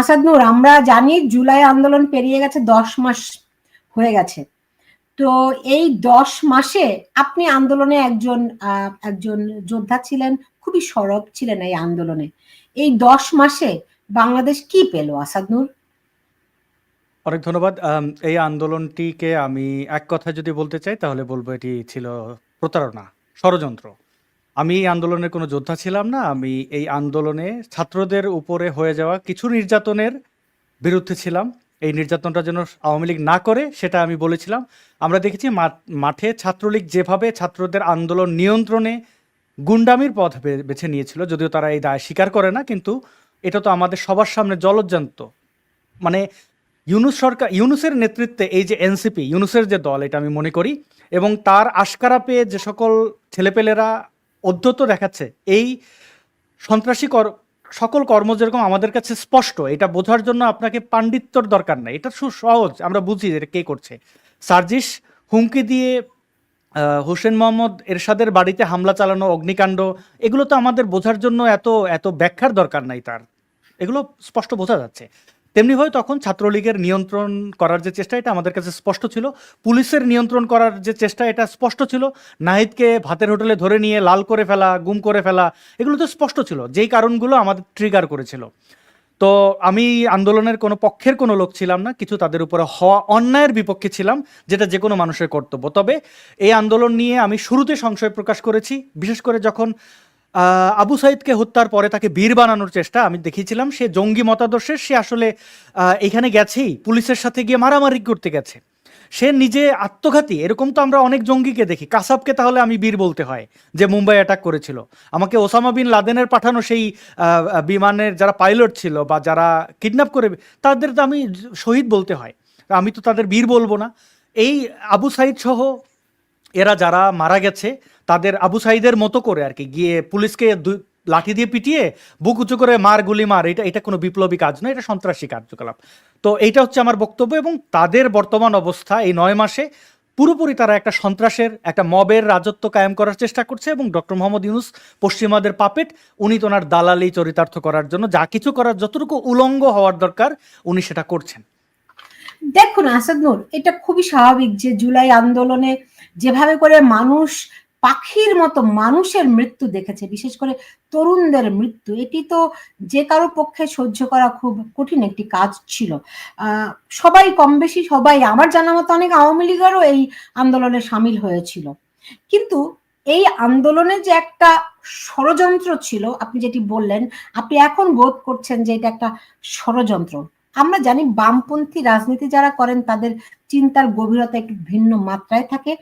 আসাদ নূর, আমরা জানি জুলাই আন্দোলন পেরিয়ে গেছে দশ মাস হয়ে গেছে। তো এই দশ মাসে আপনি আন্দোলনে একজন একজন যোদ্ধা ছিলেন, খুবই সরব ছিলেন এই আন্দোলনে। এই দশ মাসে বাংলাদেশ কি পেল, আসাদ নূর? অনেক ধন্যবাদ। এই আন্দোলনটিকে আমি এক কথা যদি বলতে চাই, তাহলে বলব এটি ছিল প্রতারণা, ষড়যন্ত্র। আমি এই আন্দোলনের কোনো যোদ্ধা ছিলাম না, আমি এই আন্দোলনে ছাত্রদের উপরে হয়ে যাওয়া কিছু নির্যাতনের বিরুদ্ধে ছিলাম। এই নির্যাতনটা যেন আওয়ামী লীগ না করে, সেটা আমি বলেছিলাম। আমরা দেখেছি মাঠ- ছাত্রলীগ যেভাবে ছাত্রদের আন্দোলন নিয়ন্ত্রণে গুন্ডামির পথ বেছে নিয়েছিল, যদিও তারা এই দায় স্বীকার করে না, কিন্তু এটা তো আমাদের সবার সামনে জলজ্জান্ত। মানে ইউনুস সরকার, ইউনুসের নেতৃত্বে এই যে এনসিপি, ইউনুসের যে দল, এটা আমি মনে করি, এবং তার আশকারা পেয়ে যে সকল ছেলেপেলেরা অধ্যত দেখাচ্ছে, এই সন্ত্রাসী কর, সকল কর্ম যেরকম আমাদের কাছে স্পষ্ট, এটা বোঝার জন্য আপনাকে পাণ্ডিত্যর দরকার নাই। এটা সহজ, আমরা বুঝি যে কে করছে। সার্জিস হুমকি দিয়ে হোসেন মোহাম্মদ এরশাদের বাড়িতে হামলা চালানো, অগ্নিকাণ্ড, এগুলো তো আমাদের বোঝার জন্য এত এত ব্যাখ্যার দরকার নাই তার। এগুলো স্পষ্ট বোঝা যাচ্ছে। তেমনিভাবে তখন ছাত্রলীগের নিয়ন্ত্রণ করার যে চেষ্টা, এটা আমাদের কাছে স্পষ্ট ছিল। পুলিশের নিয়ন্ত্রণ করার যে চেষ্টা, এটা স্পষ্ট ছিল। নাহিদকে ভাতের হোটেলে ধরে নিয়ে লাল করে ফেলা, গুম করে ফেলা, এগুলো তো স্পষ্ট ছিল। যেই কারণগুলো আমাদের ট্রিগার করেছিল। তো আমি আন্দোলনের কোনো পক্ষের কোনো লোক ছিলাম না, কিছু তাদের উপরে হওয়া অন্যায়ের বিপক্ষে ছিলাম, যেটা যে কোনো মানুষের কর্তব্য। তবে এই আন্দোলন নিয়ে আমি শুরুতে সংশয় প্রকাশ করেছি, বিশেষ করে যখন আবু সাইদকে হত্যার পরে তাকে বীর বানানোর চেষ্টা আমি দেখিয়েছিলাম। সে জঙ্গি মতাদর্শের সে আসলে এখানে গেছেই, পুলিশের সাথে গিয়ে মারামারি করতে গেছে। সে নিজে আত্মঘাতী, এরকম তো আমরা অনেক জঙ্গিকে দেখি। কাসাবকে তাহলে আমি বীর বলতে হয়, যে মুম্বাই অ্যাটাক করেছিল। আমাকে ওসামা বিন লাদেনের পাঠানো সেই বিমানের যারা পাইলট ছিল বা যারা কিডন্যাপ করে, তাদের তো আমি শহীদ বলতে হয়। আমি তো তাদের বীর বলব না। এই আবু সাইদ সহ এরা যারা মারা গেছে তাদের আবু সাইদের মতো করে আর কি। গিয়ে পুলিশকে লাঠি দিয়ে পিটিয়ে বুক উঁচু করে মার, গুলি মার, এটা এটা কোনো বিপ্লবী কাজ নয়, এটা সন্ত্রাসী কার্যকলাপ। তো এইটা হচ্ছে আমার বক্তব্য এবং তাদের বর্তমান অবস্থা এই নয় মাসে পুরোপুরি তারা একটা সন্ত্রাসের, একটা মবের রাজত্ব কায়েম করার চেষ্টা করছে এবং ডক্টর মোহাম্মদ ইউনুস পশ্চিমাদের পাপেট, উনি তো ওনার দালালি চরিতার্থ করার জন্য যা কিছু করার, যতটুকু উলঙ্গ হওয়ার দরকার, উনি সেটা করছেন। দেখুন আসাদ এটা খুবই স্বাভাবিক যে জুলাই আন্দোলনে যেভাবে করে মানুষ পাখির মতো মানুষের মৃত্যু দেখেছে, বিশেষ করে তরুণদের মৃত্যু। এটি তো যে কারও পক্ষে সহ্য করা খুব কঠিন একটি কাজ ছিল। সবাই কম বেশি সবাই, আমার জানা মতো অনেক আওয়ামী লীগেরও এই আন্দোলনে সামিল হয়েছিল। কিন্তু এই আন্দোলনে যে একটা ষড়যন্ত্র ছিল, আপনি যেটি বললেন, আপনি এখন বোধ করছেন যে এটা একটা ষড়যন্ত্র। আমরা জানি বামপন্থী রাজনীতি যারা করেন, তাদের চিন্তার গভীরতা একটু ভিন্ন মাত্রায় থাকে।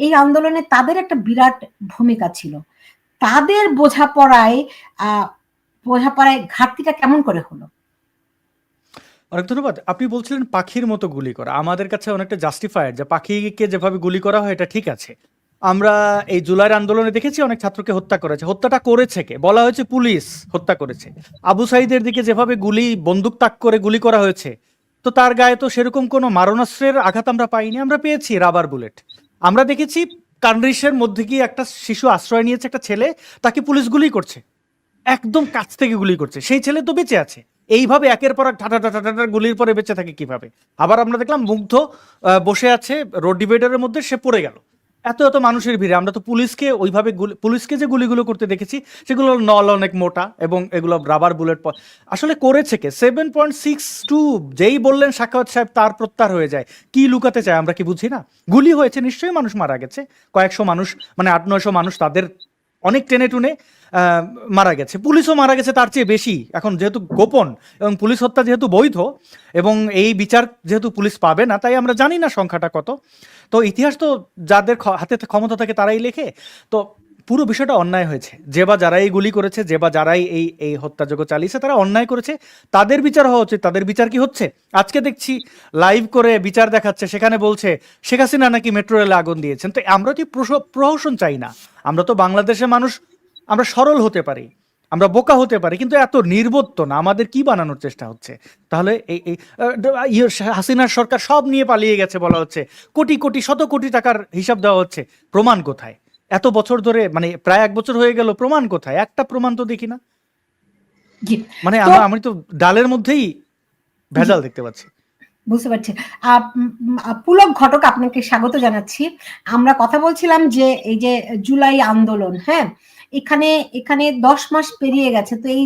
এই আন্দোলনে তাদের একটা বিরাট ভূমিকা ছিল। তাদের বোঝাপড়ায় বোঝাপড়ায় ঘাটতিটা কেমন করে হলো? অনেক ধন্যবাদ। আপনি বলছিলেন পাখির মতো গুলি করা। আমাদের কাছে অনেকটা জাস্টিফায়ার যে পাখিকে যেভাবে গুলি করা হয়, এটা ঠিক আছে। আমরা এই জুলাইয়ের আন্দোলনে দেখেছি অনেক ছাত্রকে হত্যা করেছে। হত্যাটা করেছে কে? বলা হয়েছে পুলিশ হত্যা করেছে। আবু সাইদের দিকে যেভাবে গুলি, বন্দুক তাক করে গুলি করা হয়েছে, তো তার গায়ে তো সেরকম কোনো মারণাস্ত্রের আঘাত আমরা পাইনি। আমরা পেয়েছি রাবার বুলেট আমরা দেখেছি কান্ড্রিসের মধ্যে গিয়ে একটা শিশু আশ্রয় নিয়েছে, একটা ছেলে, তাকে পুলিশ গুলি করছে। একদম কাছ থেকে গুলি করছে। সেই ছেলে তো বেঁচে আছে। এইভাবে একের পর এক ঠাটা ঠাটা গুলির পরে বেঁচে থাকে কীভাবে? আবার আমরা দেখলাম মুগ্ধ বসে আছে, রোড ডিভাইডারের মধ্যে সে পড়ে গেল। এত এত মানুষের ভিড়ে। আমরা তো পুলিশকে ওইভাবে পুলিশকে যে গুলিগুলো করতে দেখেছি, সেগুলো নল অনেক মোটা এবং এগুলো রাবার বুলেট আসলে করেছে কে? সেভেন পয়েন্ট সিক্স টু যেই বললেন সাক্ষাৎ সাহেব, তার প্রত্যাহার হয়ে যায়। কি লুকাতে চায় আমরা কি বুঝি না? গুলি হয়েছে, নিশ্চয়ই মানুষ মারা গেছে। কয়েকশো মানুষ মানে আট নয়শো মানুষ তাদের অনেক টেনে টুনে মারা গেছে। পুলিশও মারা গেছে তার চেয়ে বেশি। এখন যেহেতু গোপন এবং পুলিশ হত্যা যেহেতু বৈধ এবং এই বিচার যেহেতু পুলিশ পাবে না, তাই আমরা জানি না সংখ্যাটা কত। তো ইতিহাস তো যাদের হাতে ক্ষমতা থাকে তারাই লেখে। তো পুরো বিষয়টা অন্যায় হয়েছে। যে বা যারাই গুলি করেছে যে বা যারাই এই এই হত্যাযোগ্য চালিয়েছে তারা অন্যায় করেছে। তাদের বিচার হওয়া উচিত তাদের বিচার কি হচ্ছে? আজকে দেখছি লাইভ করে বিচার দেখাচ্ছে সেখানে বলছে শেখ হাসিনা নাকি মেট্রো রেলে আগুন দিয়েছেন? তো আমরা তো প্রহসন চাই না। আমরা তো বাংলাদেশের মানুষ আমরা সরল হতে পারি আমরা বোকা হতে পারি কিন্তু এত নির্বোধ তো না। আমাদের কি বানানোর চেষ্টা হচ্ছে? তাহলে এই এই ইয়ে, হাসিনার সরকার সব নিয়ে পালিয়ে গেছে বলা হচ্ছে। কোটি কোটি শত কোটি টাকার হিসাব দেওয়া হচ্ছে। প্রমাণ কোথায়? এত বছর ধরে মানে প্রায় এক বছর হয়ে গেল প্রমাণ কোথায়? একটা প্রমাণ তো দেখি না। মানে আমি তো ডালের মধ্যেই ভেজাল দেখতে পাচ্ছি। বুঝতে পারছি। পুলক ঘটক আপনাকে স্বাগত জানাচ্ছি। আমরা কথা বলছিলাম যে এই যে জুলাই আন্দোলন হ্যাঁ? এখানে এখানে দশ মাস পেরিয়ে গেছে। তো এই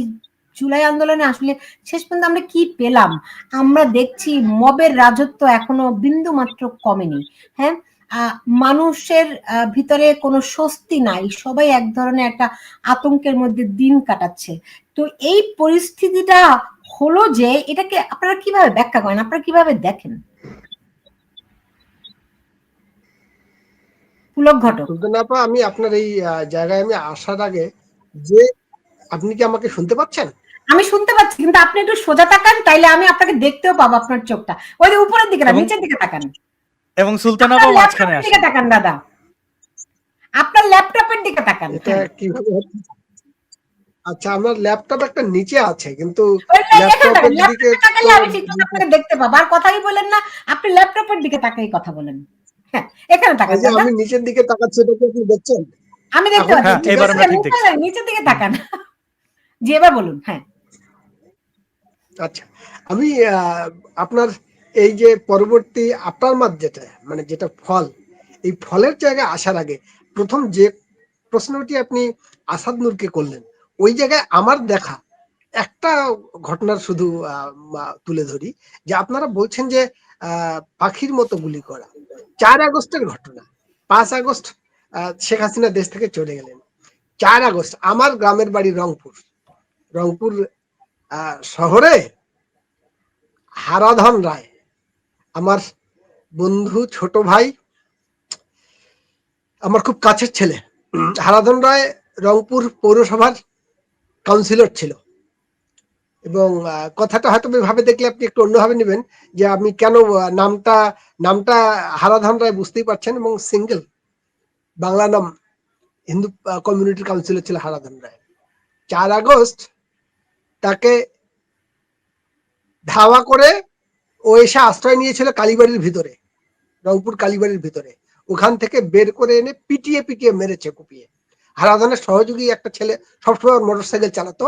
জুলাই আন্দোলনে আসলে শেষ পর্যন্ত আমরা কি পেলাম? আমরা দেখছি মবের রাজত্ব এখনও বিন্দু মাত্র কমেনি হ্যাঁ? মানুষের ভিতরে কোনো স্বস্তি নাই। সবাই এক ধরনের একটা আতঙ্কের মধ্যে দিন কাটাচ্ছে। তো এই পরিস্থিতিটা হলো যে এটাকে আপনারা কীভাবে ব্যাখ্যা করেন? আপনারা কীভাবে দেখেন? পুলক ঘটক। আপা আমি আপনার এই জায়গায় আমি আসার আগে যে আপনি কি আমাকে শুনতে পাচ্ছেন? আমি শুনতে পাচ্ছি কিন্তু আপনি একটু সোজা তাকান তাইলে আমি আপনাকে দেখতেও পাবো আপনার চোখটা। ওই যে উপরের দিকে না নিচের দিকে তাকান। এবং সুলতান আপা মাঝখানে আসে দিকে তাকান দাদা। আপনার ল্যাপটপের দিকে তাকান। এটা। কীভাবে আচ্ছা আমার ল্যাপটপ একটা নিচে আছে কিন্তু ল্যাপটপের দিকে আমি ঠিক আপনাকে দেখতে পাবো। আর কথাই বলেন না আপনি ল্যাপটপের দিকে তাকাই কথা বলেন। হ্যাঁ এখানে তাকান আমি নিচের দিকে তাকাচ্ছি এটা কি আপনি দেখছেন? আমি দেখতে পাচ্ছি। হ্যাঁ, এবার আমরা ঠিক নিচে- নিচের দিকে তাকান। জি এবার বলুন হ্যাঁ। আচ্ছা আমি আহ, আপনার এই যে পরবর্তী আপনার মাত যেটা মানে যেটা ফল, এই ফলের জায়গায় আসার আগে প্রথম যে প্রশ্নটি আপনি আসাদ নূরকে করলেন, ওই জায়গায় আমার দেখা একটা ঘটনার শুধু তুলে ধরি, যে আপনারা বলছেন যে পাখির মতো গুলি করা। চার আগস্টের ঘটনা। পাঁচ আগস্ট শেখ হাসিনা দেশ থেকে চলে গেলেন। চার আগস্ট, আমার গ্রামের বাড়ি রংপুর। রংপুর শহরে হারাধন রায় আমার বন্ধু, ছোট ভাই, আমার খুব কাছের ছেলে। হারাধন রায় রংপুর পৌরসভার কাউন্সিলর ছিল। এবং কথাটা হয়তো ভাবে দেখলে আপনি একটু অন্যভাবে নেবেন যে আমি কেন নামটা নামটা হারাধন রায় বুঝতেই পারছেন এবং সিঙ্গেল বাংলা নাম হিন্দু কমিউনিটির কাউন্সিলর ছিল হারাধন রায়। চার আগস্ট তাকে ধাওয়া করে ও এসে আশ্রয় নিয়েছিল কালীবাড়ির ভিতরে, রংপুর কালীবাড়ির ভিতরে। ওখান থেকে বের করে এনে পিটিয়ে পিটিয়ে মেরেছে কুপিয়ে। হারাধনের সহযোগী একটা ছেলে সবসময় মোটর সাইকেল চালাতো,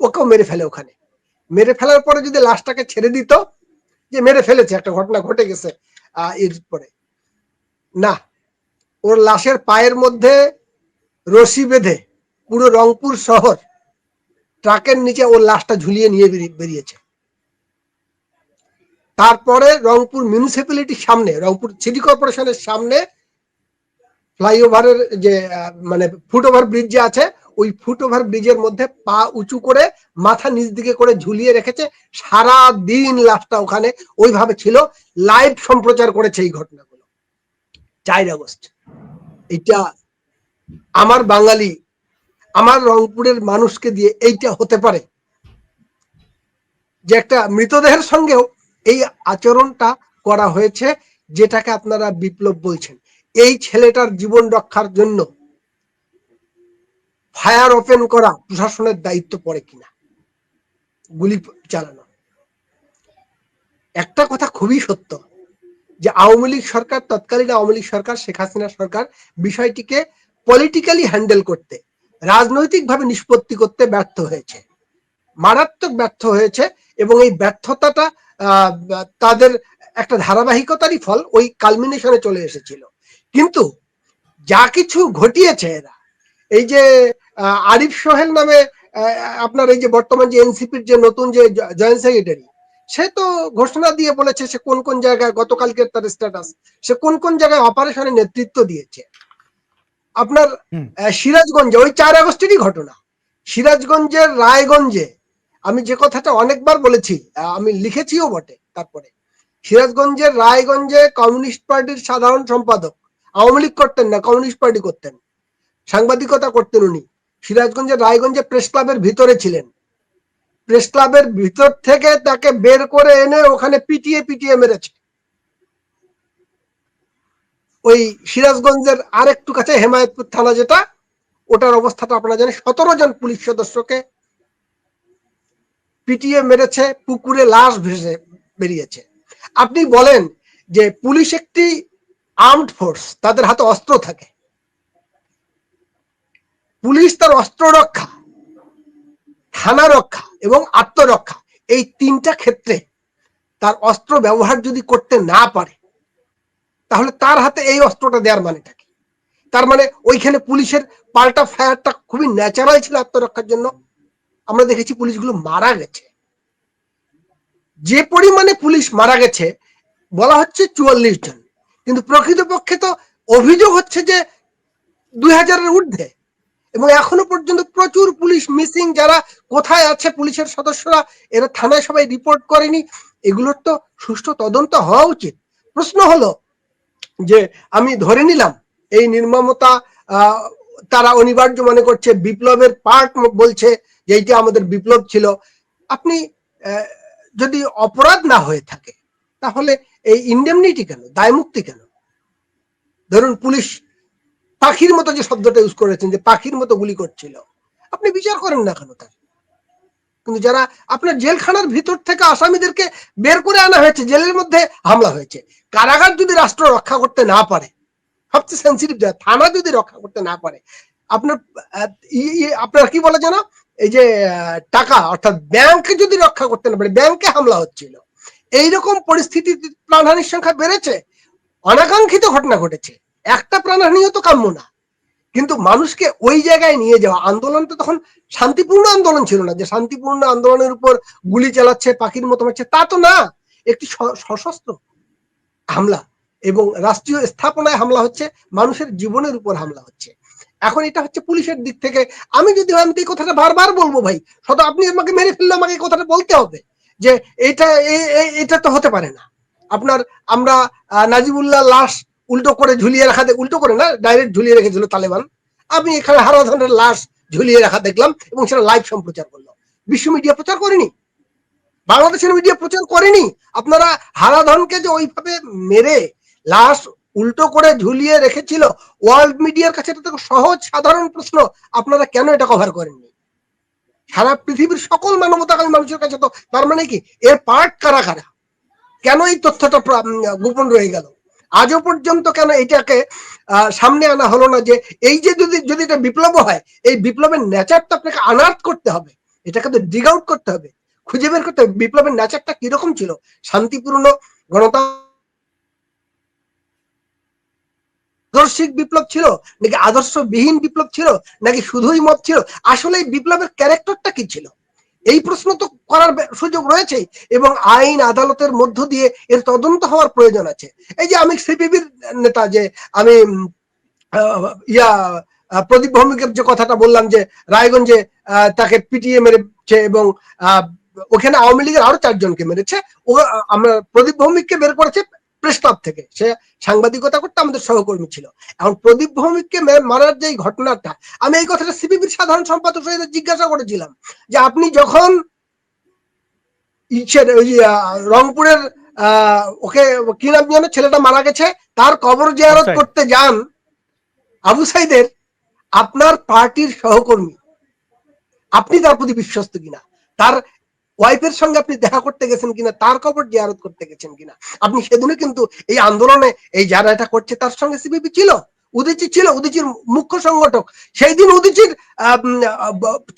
ওকেও মেরে ফেলে ওখানে। মেরে ফেলার পরে যদি লাশটাকে ছেড়ে দিত, যে মেরে ফেলেছে, একটা ঘটনা ঘটে গেছে এর পরে। না, ওর লাশের পায়ের মধ্যে রশি বেঁধে পুরো রংপুর শহর ট্রাকের নিচে ওর লাশটা ঝুলিয়ে নিয়ে বেরিয়েছে। তারপরে রংপুর মিউনিসিপ্যালিটির সামনে, রংপুর সিটি কর্পোরেশনের সামনে ফ্লাইওভারের যে মানে ফুটওভার ব্রিজ যে আছে, ওই ফুটওভার ব্রিজের মধ্যে পা উঁচু করে মাথা নিচ দিকে করে ঝুলিয়ে রেখেছে। সারা দিন লাশটা ওখানে, ওইভাবে ছিল। লাইভ সম্প্রচার করেছে এই ঘটনাগুলো। চার আগস্ট। এটা আমার বাঙালি, আমার রংপুরের মানুষকে দিয়ে এইটা হতে পারে। যে একটা মৃতদেহের সঙ্গেও এই আচরণটা করা হয়েছে যেটাকে আপনারা বিপ্লব বলছেন। এই ছেলেটার জীবন রক্ষার জন্য ফায়ার ওপেন করা প্রশাসনের দায়িত্ব পড়ে কিনা, গুলি চালানো। একটা কথা খুবই সত্য যে আওয়ামী লীগ সরকার, তৎকালীন আওয়ামী লীগ সরকার, শেখ হাসিনা সরকার বিষয়টিকে পলিটিক্যালি হ্যান্ডেল করতে, রাজনৈতিকভাবে নিষ্পত্তি করতে ব্যর্থ হয়েছে। মারাত্মক ব্যর্থ হয়েছে এবং এই ব্যর্থতাটা তাদের একটা ধারাবাহিকতারই ফল ওই কালমিনেশনে চলে এসেছিল। কিন্তু যা কিছু ঘটিয়েছে এরা এই যে আরিফ সোহেল নামে আপনার এই যে বর্তমান যে এনসিপির যে নতুন যে জয়েন্ট সেক্রেটারি সে তো ঘোষণা দিয়ে বলেছে সে কোন কোন জায়গায় গতকালকের তার স্ট্যাটাস সে কোন কোন জায়গায় অপারেশনে নেতৃত্ব দিয়েছে। আপনার সিরাজগঞ্জে ওই চার আগস্টেরই ঘটনা। সিরাজগঞ্জের রায়গঞ্জে আমি যে কথাটা অনেকবার বলেছি আমি লিখেছিও বটে তারপরে। সিরাজগঞ্জের রায়গঞ্জে কমিউনিস্ট পার্টির সাধারণ সম্পাদক, আওয়ামী লীগ করতেন না, কমিউনিস্ট পার্টি করতেন। সাংবাদিকতা করতেন উনি। সিরাজগঞ্জের রায়গঞ্জে প্রেস ক্লাবের ভিতরে ছিলেন। প্রেস ক্লাবের ভিতর থেকে তাকে বের করে এনে ওখানে পিটিয়ে পিটিয়ে মেরেছে। ওই সিরাজগঞ্জের আরেকটু কাছে হেমায়তপুর থানা যেটা, ওটার অবস্থাটা আপনারা জানেন, সতেরো জন পুলিশ সদস্যকে পিটিয়ে মেরেছে, পুকুরে লাশ ভেসে বেরিয়েছে। আপনি বলেন যে পুলিশ একটি আর্মড ফোর্স, তাদের হাতে অস্ত্র থাকে। পুলিশ তার অস্ত্র রক্ষা, থানা রক্ষা এবং আত্মরক্ষা, এই তিনটা ক্ষেত্রে তার অস্ত্র ব্যবহার যদি করতে না পারে, তাহলে তার হাতে এই অস্ত্রটা দেওয়ার মানেটা কি? তার মানে ওইখানে পুলিশের পাল্টা ফায়ারটা খুবই ন্যাচারাল ছিল আত্মরক্ষার জন্য। আমরা দেখেছি পুলিশগুলো মারা গেছে। যে পরিমাণে পুলিশ মারা গেছে, বলা হচ্ছে চুয়াল্লিশ জন। কিন্তু প্রকৃতপক্ষে তো অভিযোগ হচ্ছে যে দুই হাজারের ঊর্ধ্বে। এবং এখনও পর্যন্ত প্রচুর পুলিশ মিসিং, যারা কোথায় আছে পুলিশের সদস্যরা, এরা থানায় সবাই রিপোর্ট করেনি। এগুলোর তো সুষ্ঠু তদন্ত হওয়া উচিত। প্রশ্ন হলো যে আমি ধরে নিলাম, এই নির্মমতা তারা অনিবার্য মনে করছে, বিপ্লবের পার্ট বলছে যে এইটা আমাদের বিপ্লব ছিল, আপনি যদি অপরাধ না হয়ে থাকে, তাহলে এই ইন্ডেমনিটি কেন? দায়মুক্তি কেন? ধরুন পুলিশ পাখির মতো যে শব্দটা ইউজ করেছেন, যে পাখির মতো গুলি করছিল, আপনি বিচার করেন না কেন তার? কিন্তু যারা আপনার জেলখানার ভিতর থেকে আসামিদেরকে বের করে আনা হয়েছে, জেলের মধ্যে হামলা হয়েছে, কারাগার যদি রাষ্ট্র রক্ষা করতে না পারে, সবচেয়ে সেন্সিটিভ থানা যদি রক্ষা করতে না পারে, আপনার আপনার কি বলে জানো? এই যে টাকা, অর্থাৎ ব্যাংক যদি রক্ষা করতে না পারে ব্যাংকে হামলা হচ্ছিল। এইরকম পরিস্থিতি প্রাণহানির সংখ্যা বেড়েছে, অনাকাঙ্ক্ষিত ঘটনা ঘটেছে। একটা প্রাণহানিও তো কাম্য না। কিন্তু মানুষকে ওই জায়গায় নিয়ে যাওয়া আন্দোলনটা তখন শান্তিপূর্ণ আন্দোলন ছিল না। যে শান্তিপূর্ণ আন্দোলনের উপর গুলি চালাচ্ছে, পাখির মতো মারছে, তা তো না। একটি সশস্ত্র হামলা এবং রাষ্ট্রীয় স্থাপনায় হামলা হচ্ছে, মানুষের জীবনের উপর হামলা হচ্ছে। এখন এটা হচ্ছে পুলিশের দিক থেকে। আমি যদি আমি এই কথাটা বারবার বলব ভাই। শত আপনি আমাকে মেরে ফেললে আমাকে এই কথাটা বলতে হবে যে এটা এটা তো হতে পারে না। আপনার, আমরা নাজিবুল্লাহ লাশ উল্টো করে ঝুলিয়ে রাখা উল্টো করে না ডাইরেক্ট ঝুলিয়ে রেখেছিল তালেবান। আমি এখানে হারাধনের লাশ ঝুলিয়ে রাখা দেখলাম এবং সেটা লাইভ সম্প্রচার করল। বিশ্ব মিডিয়া প্রচার করেনি। বাংলাদেশের মিডিয়া প্রচার করেনি। আপনারা হারাধনকে যে ওইভাবে মেরে লাশ উল্টো করে ঝুলিয়ে রেখেছিল। ওয়ার্ল্ড মিডিয়ার কাছে এটা তো সহজ, সাধারণ প্রশ্ন। আপনারা কেন এটা কভার করেননি? সারা পৃথিবীর সকল মানবতাকামী মানুষের কাছে তো, তার মানে কি? এর পার্ট কারা কারা? কেন এই তথ্যটা গোপন রয়ে গেল? আজও পর্যন্ত কেন এটাকে সামনে আনা হলো না যে, এই যে যদি যদি এটা বিপ্লব হয়, এই বিপ্লবের নেচারটা আপনাকে আনার্ট করতে হবে। এটাকে তো ডিগ আউট করতে হবে। খুঁজে বের করতে হবে। বিপ্লবের নেচারটা কীরকম ছিল? শান্তিপূর্ণ গণতন্ত্র আদর্শিক বিপ্লব ছিল, নাকি আদর্শবিহীন বিপ্লব ছিল, নাকি শুধুই মত ছিল? আসলে এই বিপ্লবের ক্যারেক্টারটা কি ছিল? এই প্রশ্ন তো করার সুযোগ রয়েছে এবং আইন আদালতের মধ্য দিয়ে এর তদন্ত হওয়ার প্রয়োজন আছে। এই যে আমি সিপিবির নেতা যে আমি ইয়া প্রদীপ ভৌমিকের যে কথাটা বললাম যে রায়গঞ্জে তাকে পিটিয়ে মেরেছে এবং ওখানে আওয়ামী লীগের আরও চারজনকে মেরেছে, ও আমরা প্রদীপ ভৌমিককে বের করেছে প্রেস ক্লাব থেকে। সে সাংবাদিকতা করতে আমাদের সহকর্মী ছিল। এখন প্রদীপ ভৌমিককে মারার যে ঘটনাটা আমি এই কথাটা সিপিবির সাধারণ সম্পাদক সহিত জিজ্ঞাসা করেছিলাম যে আপনি যখন রংপুরের আহ, ওকে কি নাম জানো ছেলেটা মারা গেছে তার কবর জিয়ারত করতে যান আবু সাইদের আপনার পার্টির সহকর্মী। আপনি তার প্রতি বিশ্বস্ত কিনা? তার ওয়াইফের সঙ্গে আপনি দেখা করতে গেছেন কিনা, তার কবর জিয়ারত করতে গেছেন কিনা? আপনি সেদিনে কিন্তু এই আন্দোলনে এই যারা এটা করছে, তার সঙ্গে সিপিপি ছিল, উদিচি ছিল, উদিচির মুখ্য সংগঠক। সেই দিন উদিচির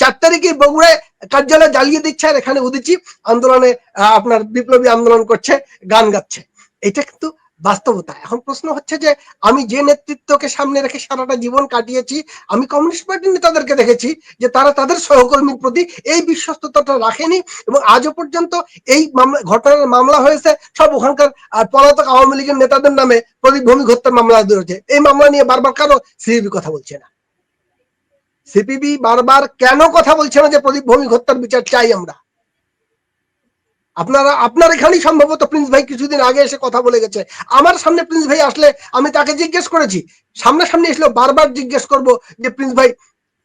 চার তারিখে বগুড়ায় কার্যালয় জ্বালিয়ে দিচ্ছে, আর এখানে উদিচি আন্দোলনে আপনার বিপ্লবী আন্দোলন করছে, গান গাচ্ছে। এটা কিন্তু বাস্তবতা। এখন প্রশ্ন হচ্ছে যে, আমি যে নেতৃত্বকে সামনে রেখে সারাটা জীবন কাটিয়েছি, আমি কমিউনিস্ট পার্টির নেতাদেরকে দেখেছি যে তারা তাদের সহকর্মীর প্রতি এই বিশ্বস্ততাটা রাখেনি এবং আজও পর্যন্ত এই ঘটনার মামলা হয়েছে, সব ওখানকার পলাতক আওয়ামী লীগের নেতাদের নামে প্রদীপ ভৌমিক হত্যার মামলা রয়েছে। এই মামলা নিয়ে বারবার কেন সিপিবি কথা বলছে না? সিপিবি বারবার কেন কথা বলছে না যে প্রদীপ ভৌমিক হত্যার বিচার চাই আমরা? আপনারা, আপনার এখানেই সম্ভবত প্রিন্স ভাই কিছুদিন আগে এসে কথা বলে গেছে। আমার সামনে প্রিন্স ভাই আসলে আমি তাকে জিজ্ঞেস করেছি। সামনাসামনি এসলে বারবার জিজ্ঞেস করব যে, প্রিন্স ভাই,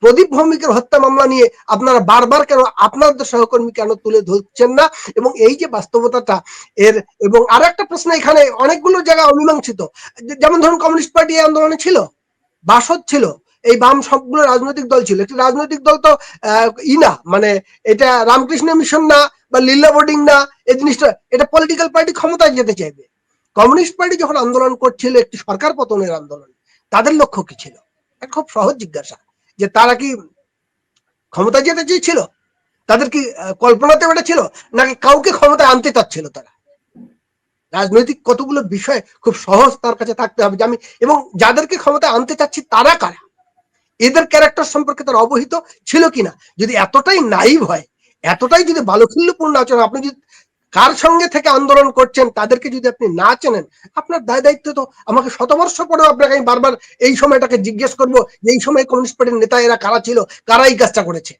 প্রদীপ ভৌমিকের হত্যা মামলা নিয়ে আপনারা বারবার কেন আপনাদের সহকর্মী কেন তুলে ধরছেন না? এবং এই যে বাস্তবতাটা, এর, এবং আর একটা প্রশ্ন এখানে অনেকগুলো জায়গা অমীমাংসিত। যেমন ধরুন কমিউনিস্ট পার্টি এই আন্দোলনে ছিল, বাসদ ছিল, এই বাম সবগুলো রাজনৈতিক দল ছিল। একটি রাজনৈতিক দল তো ই না মানে এটা রামকৃষ্ণ মিশন না বা লীলা বোর্ডিং না এই জিনিসটা, এটা পলিটিক্যাল পার্টি ক্ষমতায় যেতে চাইবে। কমিউনিস্ট পার্টি যখন আন্দোলন করছিল, একটি সরকার পতনের আন্দোলন, তাদের লক্ষ্য কি ছিল? একটা খুব সহজ জিজ্ঞাসা, যে তারা কি ক্ষমতায় যেতে চেয়েছিল? তাদের কি কল্পনাতে ওটা ছিল? নাকি কাউকে ক্ষমতায় আনতে চাচ্ছিল তারা? রাজনৈতিক কতগুলো বিষয় খুব সহজ তার কাছে থাকতে হবে যে আমি, এবং যাদেরকে ক্ষমতায় আনতে চাচ্ছি তারা কারা? এদের ক্যারেক্টার সম্পর্কে তার অবহিত ছিল কিনা? যদি এতটাই নাইভ হয় এতটাই যদি বালখিল্যপূর্ণ আচরণ, আপনি যদি কার সঙ্গে থেকে আন্দোলন করছেন, তাদেরকে যদি আপনি না চেনেন, আপনার দায় দায়িত্ব তো আমাকে শতবর্ষ পরেও আপনাকে আমি বারবার এই সময়টাকে জিজ্ঞেস করব এই সময় কমিউনিস্ট পার্টির নেতা এরা কারা ছিল, কারা এই কাজটা করেছে?